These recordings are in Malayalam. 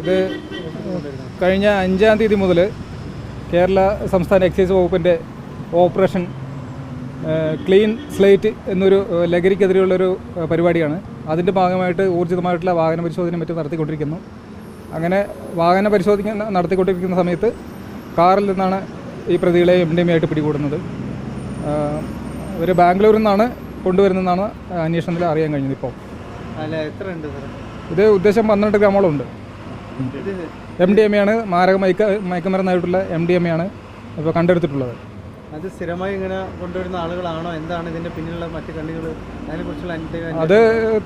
ഇത് കഴിഞ്ഞ അഞ്ചാം തീയതി മുതൽ കേരള സംസ്ഥാന എക്സൈസ് വകുപ്പിന്റെ ഓപ്പറേഷൻ ക്ലീൻ സ്ലേറ്റ് എന്നൊരു ലഹരിക്കെതിരെയുള്ളൊരു പരിപാടിയാണ്. അതിന്റെ ഭാഗമായിട്ട് ഊർജിതമായിട്ടുള്ള വാഹന പരിശോധനയും മറ്റും നടത്തിക്കൊണ്ടിരിക്കുന്നു. അങ്ങനെ വാഹന പരിശോധന നടത്തിക്കൊണ്ടിരിക്കുന്ന സമയത്ത് കാറിൽ നിന്നാണ് ഈ പ്രതികളെ എം ഡി എം ആയിട്ട് പിടികൂടുന്നത് ഒരു ബാംഗ്ലൂരിൽ നിന്നാണ് കൊണ്ടുവരുന്നതെന്നാണ് അന്വേഷണത്തിൽ അറിയാൻ കഴിഞ്ഞത് ഇപ്പോൾ. അല്ല എത്ര ഉണ്ട് സാർ ഇത് ഉദ്ദേശം പന്ത്രണ്ട് ഗ്രാമോളം ഉണ്ട്. എം ഡി എം എ ആണ്. മാരക മയക്ക മയക്കുമരുന്നായിട്ടുള്ള എം ഡി എം എ ആണ് ഇപ്പോൾ കണ്ടെടുത്തിട്ടുള്ളത്. അത് സ്ഥിരമായി ഇങ്ങനെ കൊണ്ടുവരുന്ന ആളുകളാണോ? എന്താണ് ഇതിന്റെ പിന്നിലുള്ള മറ്റു കണ്ണികൾ അതിനെക്കുറിച്ചുള്ള അത്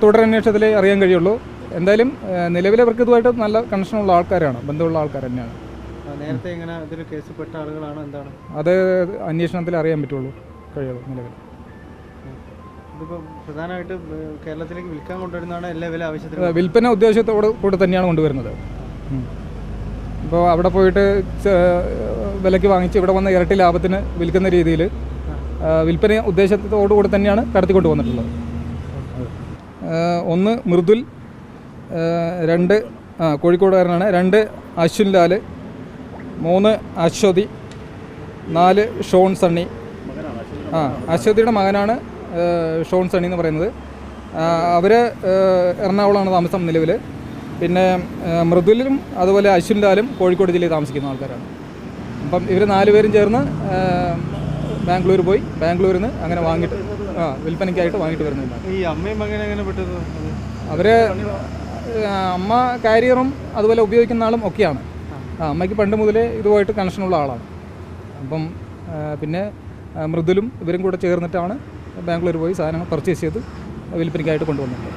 തുടരന്വേഷണത്തിലേ അറിയാൻ കഴിയുള്ളൂ. എന്തായാലും നിലവിലെ അവർക്ക് ഇതുമായിട്ട് നല്ല കണക്ഷനുള്ള ആൾക്കാരാണ്. ബന്ധമുള്ള ആൾക്കാർ തന്നെയാണ്. നേരത്തെ ഇങ്ങനെ ഇതിൽ കേസിൽപ്പെട്ട ആളുകളാണോ? എന്താണ്? അത് അന്വേഷണത്തിൽ അറിയാൻ പറ്റുള്ളൂ. കഴിയുള്ളൂ നിലവിൽ. ഇതിപ്പോൾ പ്രധാനമായിട്ട് കേരളത്തിലേക്ക് വിൽക്കാൻ കൊണ്ടുവരുന്നതാണ് എല്ലാ വില ആവശ്യത്തിന്. വിൽപ്പന ഉദ്ദേശത്തോട് കൂടെ തന്നെയാണ് കൊണ്ടുവരുന്നത്. ഇപ്പോൾ അവിടെ പോയിട്ട് വിലയ്ക്ക് വാങ്ങിച്ച് ഇവിടെ വന്ന ഇരട്ടി ലാഭത്തിന് വിൽക്കുന്ന രീതിയിൽ വിൽപ്പന ഉദ്ദേശത്തോടുകൂടി തന്നെയാണ് കടത്തിക്കൊണ്ട് വന്നിട്ടുള്ളത്. ഒന്ന് മൃദുൽ രണ്ട് കോഴിക്കോടുകാരനാണ്. രണ്ട് അശ്വിൻ ലാൽ മൂന്ന് അശ്വതി. നാല് ഷോൺ സണ്ണി. ആ അശ്വതിയുടെ മകനാണ് ഷോൺ സണ്ണി എന്ന് പറയുന്നത്. അവർ എറണാകുളമാണ് താമസം നിലവിൽ പിന്നെ മൃദുലും അതുപോലെ അശ്വിൻലാലും കോഴിക്കോട് ജില്ലയിൽ താമസിക്കുന്ന ആൾക്കാരാണ്. അപ്പം ഇവർ നാലുപേരും ചേർന്ന് ബാംഗ്ലൂർ പോയി. ബാംഗ്ലൂരിൽ നിന്ന് അങ്ങനെ വാങ്ങിയിട്ട് ആ വിൽപ്പനയ്ക്കായിട്ട് വാങ്ങിയിട്ട് വരുന്നില്ല ഈ അമ്മയും അങ്ങനെ എങ്ങനെ പെട്ടത്? അവർ അമ്മ കാരിയറും അതുപോലെ ഉപയോഗിക്കുന്ന ആളും ഒക്കെയാണ്. ആ അമ്മയ്ക്ക് പണ്ട് മുതലേ ഇതുമായിട്ട് കണക്ഷനുള്ള ആളാണ്. അപ്പം പിന്നെ മൃദുലും ഇവരും കൂടെ ചേർന്നിട്ടാണ് ബാംഗ്ലൂർ പോയി സാധനങ്ങൾ പർച്ചേസ് ചെയ്ത് വിൽപ്പനയ്ക്കായിട്ട് കൊണ്ടുവന്നത്.